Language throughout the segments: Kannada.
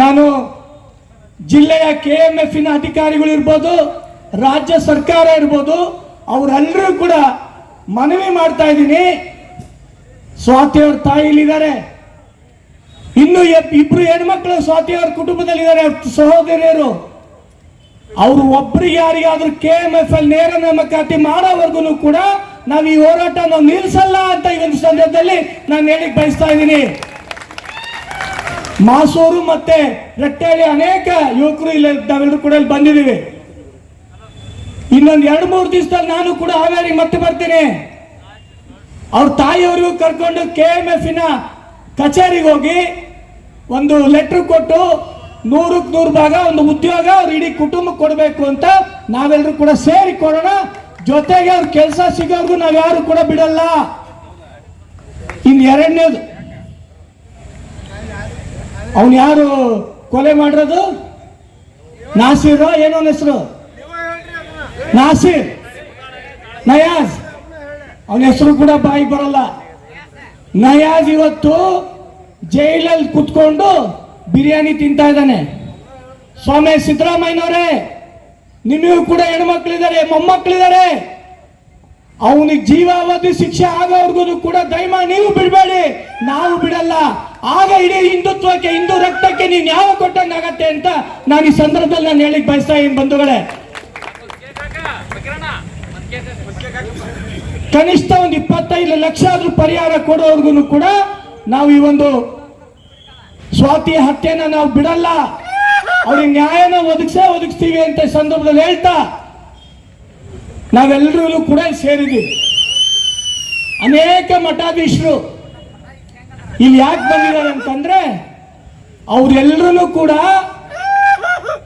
ನಾನು ಜಿಲ್ಲೆಯ ಕೆ ಎಂ ಎಫಿನ ಅಧಿಕಾರಿಗಳು ಇರ್ಬೋದು, ರಾಜ್ಯ ಸರ್ಕಾರ ಇರ್ಬೋದು, ಅವರೆಲ್ಲರೂ ಕೂಡ ಮನವಿ ಮಾಡ್ತಾ ಇದ್ದೀನಿ. ಸ್ವಾತಿಯವ್ರ ತಾಯಿ ಇಲ್ಲಿದ್ದಾರೆ. ಇನ್ನು ಇಬ್ರು ಹೆಣ್ಮಕ್ಳು ಸ್ವಾತಿಯವ್ರ ಕುಟುಂಬದಲ್ಲಿದ್ದಾರೆ, ಅವ್ರ ಸಹೋದರಿಯರು. ಅವರು ಒಬ್ಬರಿಗೆ ಯಾರಿಗಾದ್ರೂ ಕೆ ಎಂ ಎಫ್ ಅಲ್ಲಿ ನೇರ ನೇಮಕಾತಿ ಮಾಡೋವರೆಗೂ ಕೂಡ ನಾವು ಈ ಹೋರಾಟ ನಾವು ನಿಲ್ಲಿಸಲ್ಲ ಅಂತ ಈ ಒಂದು ಸಂದರ್ಭದಲ್ಲಿ ನಾನು ಹೇಳಿ ಬಯಸ್ತಾ ಇದ್ದೀನಿ. ಮಾಸೂರು ಮತ್ತೆ ರಟ್ಟೇಳಿ ಅನೇಕ ಯುವಕರು ಇಲ್ಲಿ ನಾವೆಲ್ಲರೂ ಕೂಡ ಇಲ್ಲಿ ಬಂದಿದ್ದೀವಿ. ಇನ್ನೊಂದು ಎರಡು ಮೂರು ದಿವಸದಲ್ಲಿ ನಾನು ಕೂಡ ಹಾವೇರಿಗೆ ಮತ್ತೆ ಬರ್ತೀನಿ. ಅವ್ರ ತಾಯಿಯವರಿಗೂ ಕರ್ಕೊಂಡು ಕೆ ಎಂ ಎಫಿನ ಕಚೇರಿಗೆ ಹೋಗಿ ಒಂದು ಲೆಟರ್ ಕೊಟ್ಟು ನೂರಕ್ಕೆ ನೂರು ಭಾಗ ಒಂದು ಉದ್ಯೋಗ ಅವ್ರ ಇಡೀ ಕುಟುಂಬಕ್ಕೆ ಕೊಡಬೇಕು ಅಂತ ನಾವೆಲ್ಲರೂ ಕೂಡ ಸೇರಿ ಕೊಡೋಣ. ಜೊತೆಗೆ ಅವ್ರ ಕೆಲಸ ಸಿಗೋರ್ಗು ನಾವು ಯಾರು ಕೂಡ ಬಿಡಲ್ಲ. ಇನ್ನು ಎರಡನೇದು ಅವನು ಯಾರು ಕೊಲೆ ಮಾಡಿರೋದು? ನಾಸೀರ್? ಏನೋ ಹೆಸರು? ನಾಸೀರ್. ನಯಾಜ್. ಅವನ ಹೆಸರು ಕೂಡ ಬಾಯಿ ಬರಲ್ಲ. ನಯಾಜ್ ಇವತ್ತು ಜೈಲಲ್ಲಿ ಕುತ್ಕೊಂಡು ಬಿರಿಯಾನಿ ತಿಂತಾ ಇದ್ದಾನೆ. ಸ್ವಾಮಿ ಸಿದ್ದರಾಮಯ್ಯನವರೇ ನಿಮಗೂ ಕೂಡ ಹೆಣ್ಮಕ್ಳಿದ್ದಾರೆ, ಮೊಮ್ಮಕ್ಳಿದ್ದಾರೆ. ಅವನಿಗೆ ಜೀವಾವಧಿ ಶಿಕ್ಷೆ ಆಗೋವರೆಗೂ ಕೂಡ ದಯಮಾಡಿ ನೀವು ಬಿಡಬೇಡಿ. ನಾವು ಬಿಡಲ್ಲ. ಆಗ ಇಡೀ ಹಿಂದುತ್ವಕ್ಕೆ, ಹಿಂದೂ ರಕ್ತಕ್ಕೆ ನೀವು ಯಾವ ಕೊಟ್ಟಂಗಾಗತ್ತೆ ಅಂತ ನಾನು ಈ ಸಂದರ್ಭದಲ್ಲಿ ನಾನು ಹೇಳಿಕ್ ಬಯಸ್ತಾ ಇದ್ದೀನಿ ಬಂಧುಗಳೇ. ಕನಿಷ್ಠ ಒಂದು ಇಪ್ಪತ್ತೈದು ಲಕ್ಷ ಆದ್ರೂ ಪರಿಹಾರ ಕೊಡೋವರೆಗೂ ಕೂಡ ನಾವು ಈ ಒಂದು ಸ್ವಾತಿ ಹತ್ಯೆನ ನಾವು ಬಿಡಲ್ಲ. ಅವ್ರಿಗೆ ನ್ಯಾಯನ ಒದಗಿಸೇ ಒದಗಿಸ್ತೀವಿ ಅಂತ ಸಂದರ್ಭದಲ್ಲಿ ಹೇಳ್ತಾ ನಾವೆಲ್ಲರೂ ಕೂಡ ಸೇರಿದ್ದೀವಿ. ಅನೇಕ ಮಠಾಧೀಶರು ಇಲ್ಲಿ ಯಾಕೆ ಬಂದಿದ್ದಾರೆ ಅಂತಂದ್ರೆ ಅವರೆಲ್ಲರೂ ಕೂಡ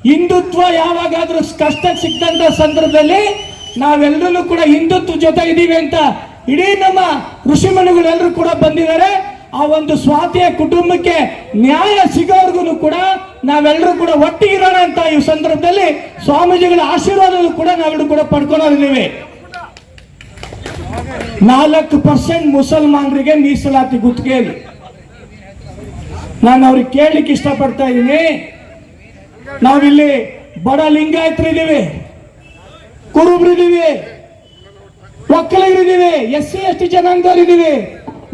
ಹಿಂದುತ್ವ ಯಾವಾಗಾದ್ರೂ ಕಷ್ಟ ಸಿಕ್ಕಂತ ಸಂದರ್ಭದಲ್ಲಿ ನಾವೆಲ್ಲರೂ ಕೂಡ ಹಿಂದುತ್ವ ಜೊತೆ ಇದ್ದೀವಿ ಅಂತ ಇಡೀ ನಮ್ಮ ಋಷಿಮುನಿಗಳೆಲ್ಲರೂ ಕೂಡ ಬಂದಿದ್ದಾರೆ. ಆ ಒಂದು ಸ್ವಾತಿಯ ಕುಟುಂಬಕ್ಕೆ ನ್ಯಾಯ ಸಿಗೋವರೆಗೂ ಕೂಡ ನಾವೆಲ್ಲರೂ ಕೂಡ ಒಟ್ಟಿಗಿರೋಣ ಅಂತ ಈ ಸಂದರ್ಭದಲ್ಲಿ ಸ್ವಾಮೀಜಿಗಳ ಆಶೀರ್ವಾದವನ್ನು ಕೂಡ ನಾವೆಲ್ಲರೂ ಕೂಡ ಪಡ್ಕೊಂಡಿದ್ದೀವಿ. ನಾಲ್ಕು ಪರ್ಸೆಂಟ್ ಮುಸಲ್ಮಾನರಿಗೆ ಮೀಸಲಾತಿ ಗುತ್ತಿಗೆಯಲ್ಲಿ. ನಾನು ಅವ್ರಿಗೆ ಕೇಳಲಿಕ್ಕೆ ಇಷ್ಟಪಡ್ತಾ ಇದ್ದೀನಿ. ನಾವಿಲ್ಲಿ ಬಡ ಲಿಂಗಾಯತರಿದ್ದೀವಿ. ಕುರುಬ್ರಿದ್ದೀವಿ. ಒಕ್ಕಲಿಗರಿದ್ದೀವಿ. ಎಸ್ ಸಿ ಎಸ್ ಟಿ ಜನಾಂಗದವರಿದ್ದೀವಿ.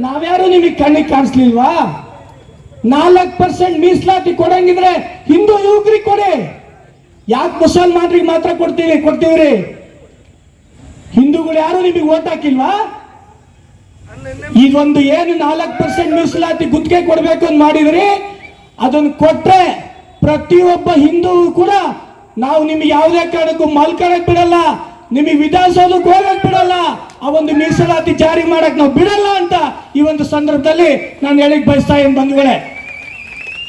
ನಾವ್ಯಾರು ನಿಮಗೆ ಕಣ್ಣಿಗೆ ಕಾಣಿಸ್ಲಿಲ್ವಾ? ನಾಲ್ಕು ಪರ್ಸೆಂಟ್ ಮೀಸಲಾತಿ ಕೊಡಂಗಿದ್ರೆ ಹಿಂದೂ ಯುವಕರಿಗೆ ಕೊಡಿ. ಯಾಕೆ ಮುಸಲ್ಮಾನರಿಗೆ ಮಾತ್ರ ಕೊಡ್ತೀವಿ ಕೊಡ್ತೀವ್ರಿ? ಹಿಂದೂಗಳು ಯಾರು ನಿಮಗೆ ಓಟ್ ಹಾಕಿಲ್ವಾ? ಇದೊಂದು ಏನು ನಾಲ್ಕು ಪರ್ಸೆಂಟ್ ಮೀಸಲಾತಿ ಗುತ್ತಿಗೆ ಕೊಡಬೇಕು ಅಂತ ಮಾಡಿದ್ರಿ, ಅದನ್ನು ಕೊಟ್ಟರೆ ಪ್ರತಿಯೊಬ್ಬ ಹಿಂದೂ ಕೂಡ ನಾವು ನಿಮ್ಗೆ ಯಾವುದೇ ಕಾರಣಕ್ಕೂ ಮಲ್ಕೊಳಕ್ ಬಿಡಲ್ಲ, ನಿಮಗೆ ವಿಧಾನಸೌಧಕ್ಕೆ ಹೋಗಕ್ ಬಿಡಲ್ಲ, ಆ ಒಂದು ಮೀಸಲಾತಿ ಜಾರಿ ಮಾಡಕ್ ನಾವು ಬಿಡಲ್ಲ ಅಂತ ಈ ಒಂದು ಸಂದರ್ಭದಲ್ಲಿ ನಾನು ಹೇಳಿಕ್ ಬಯಸ್ತಾ ಏನು ಬಂಧುಗಳೇ.